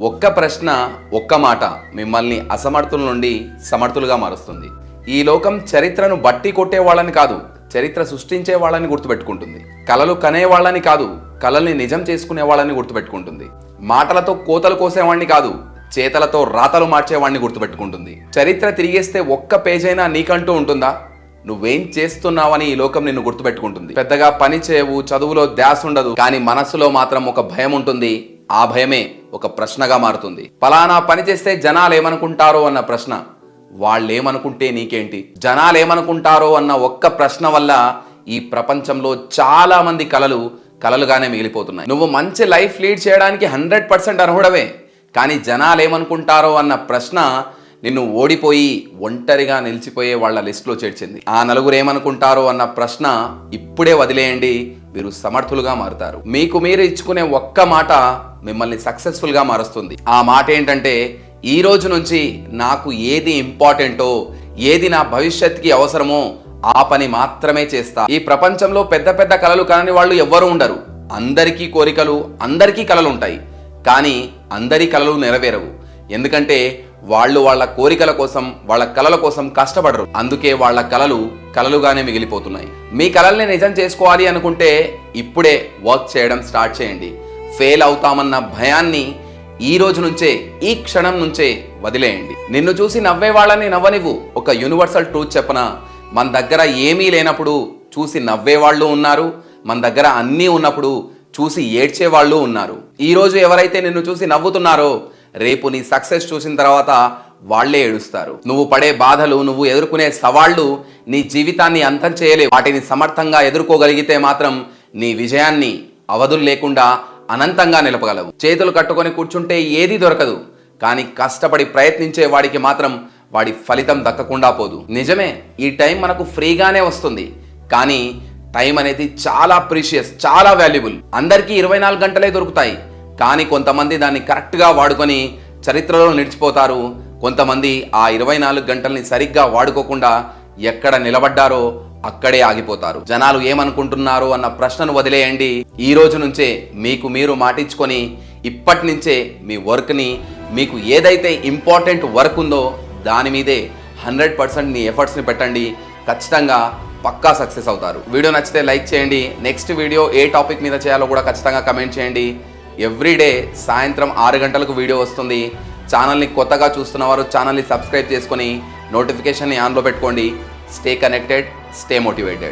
ఒక్క ప్రశ్న ఒక్క మాట మిమ్మల్ని అసమర్థుల నుండి సమర్థులుగా మారుస్తుంది. ఈ లోకం చరిత్రను బట్టి కొట్టే వాళ్ళని కాదు చరిత్ర సృష్టించే వాళ్ళని గుర్తుపెట్టుకుంటుంది. కలలు కనే వాళ్ళని కాదు కలల్ని నిజం చేసుకునే వాళ్ళని గుర్తుపెట్టుకుంటుంది. మాటలతో కోతలు కోసేవాడిని కాదు చేతలతో రాతలు మార్చేవాడిని గుర్తుపెట్టుకుంటుంది. చరిత్ర తిరిగేస్తే ఒక్క పేజైనా నీకంటూ ఉంటుందా? నువ్వేం చేస్తున్నావని ఈ లోకం నిన్ను గుర్తుపెట్టుకుంటుంది. పెద్దగా పని చేయవు చదువులో ధ్యాస ఉండదు కానీ మనసులో మాత్రం ఒక భయం ఉంటుంది. ఆ భయమే ఒక ప్రశ్నగా మారుతుంది. ఫలానా పని చేస్తే జనాలు ఏమనుకుంటారో అన్న ప్రశ్న. వాళ్ళేమనుకుంటే నీకేంటి? జనాలు ఏమనుకుంటారో అన్న ఒక్క ప్రశ్న వల్ల ఈ ప్రపంచంలో చాలా మంది కలలు కలలుగానే మిగిలిపోతున్నాయి. నువ్వు మంచి లైఫ్ లీడ్ చేయడానికి హండ్రెడ్ పర్సెంట్ అర్హుడవే. కానీ జనాలు ఏమనుకుంటారో అన్న ప్రశ్న నిన్ను ఓడిపోయి ఒంటరిగా నిలిచిపోయే వాళ్ళ లిస్టులో చేర్చింది. ఆ నలుగురు ఏమనుకుంటారో అన్న ప్రశ్న ఇప్పుడే వదిలేయండి. మీరు సమర్థులుగా మారుతారు. మీకు మీరు ఇచ్చుకునే ఒక్క మాట మిమ్మల్ని సక్సెస్ఫుల్గా మారుస్తుంది. ఆ మాట ఏంటంటే ఈ రోజు నుంచి నాకు ఏది ఇంపార్టెంటో ఏది నా భవిష్యత్తుకి అవసరమో ఆ పని మాత్రమే చేస్తా. ఈ ప్రపంచంలో పెద్ద పెద్ద కళలు కనని వాళ్ళు ఎవ్వరూ ఉండరు. అందరికీ కోరికలు అందరికీ కళలు ఉంటాయి కానీ అందరి కళలు నెరవేరవు. ఎందుకంటే వాళ్ళు వాళ్ళ కోరికల కోసం వాళ్ళ కళల కోసం కష్టపడరు. అందుకే వాళ్ళ కళలు కలలుగానే మిగిలిపోతున్నాయి. మీ కలల్ని నిజం చేసుకోవాలి అనుకుంటే ఇప్పుడే వర్క్ చేయడం స్టార్ట్ చేయండి. ఫెయిల్ అవుతామన్న భయాన్ని ఈ రోజు నుంచే ఈ క్షణం నుంచే వదిలేయండి. నిన్ను చూసి నవ్వే వాళ్ళని నవ్వనివ్వు. ఒక యూనివర్సల్ ట్రూత్ చెప్పన మన దగ్గర ఏమీ లేనప్పుడు చూసి నవ్వే వాళ్ళు ఉన్నారు. మన దగ్గర అన్నీ ఉన్నప్పుడు చూసి ఏడ్చే వాళ్ళు ఉన్నారు. ఈరోజు ఎవరైతే నిన్ను చూసి నవ్వుతున్నారో రేపు నీ సక్సెస్ చూసిన తర్వాత వాళ్ళే ఏడుస్తారు. నువ్వు పడే బాధలు నువ్వు ఎదుర్కొనే సవాళ్ళు నీ జీవితాన్ని అంతం చేయలేవు. వాటిని సమర్థంగా ఎదుర్కోగలిగితే మాత్రం నీ విజయాన్ని అవధులు లేకుండా అనంతంగా నిలపగలవు. చేతులు కట్టుకొని కూర్చుంటే ఏదీ దొరకదు. కానీ కష్టపడి ప్రయత్నించే వాడికి మాత్రం వాడి ఫలితం దక్కకుండా పోదు. నిజమే ఈ టైం మనకు ఫ్రీగానే వస్తుంది. కానీ టైం అనేది చాలా ప్రీషియస్ చాలా వాల్యుబుల్. అందరికీ ఇరవై నాలుగు గంటలే దొరుకుతాయి. కానీ కొంతమంది దాన్ని కరెక్ట్గా వాడుకొని చరిత్రలో నిలిచిపోతారు. కొంతమంది ఆ ఇరవై నాలుగు గంటల్ని సరిగ్గా వాడుకోకుండా ఎక్కడ నిలబడ్డారో అక్కడే ఆగిపోతారు. జనాలు ఏమనుకుంటున్నారు అన్న ప్రశ్నను వదిలేయండి. ఈ రోజు నుంచే మీకు మీరు మాటించుకొని ఇప్పటి నుంచే మీ వర్క్ని మీకు ఏదైతే ఇంపార్టెంట్ వర్క్ ఉందో దాని మీదే హండ్రెడ్ పర్సెంట్ మీ ఎఫర్ట్స్ని పెట్టండి. ఖచ్చితంగా పక్కా సక్సెస్ అవుతారు. వీడియో నచ్చితే లైక్ చేయండి. నెక్స్ట్ వీడియో ఏ టాపిక్ మీద చేయాలో కూడా ఖచ్చితంగా కమెంట్ చేయండి. ఎవ్రీడే సాయంత్రం ఆరు గంటలకు వీడియో వస్తుంది. ఛానల్ని కొత్తగా చూస్తున్న వారు ఛానల్ని సబ్స్క్రైబ్ చేసుకొని నోటిఫికేషన్ని ఆన్లో పెట్టుకోండి. Stay connected stay motivated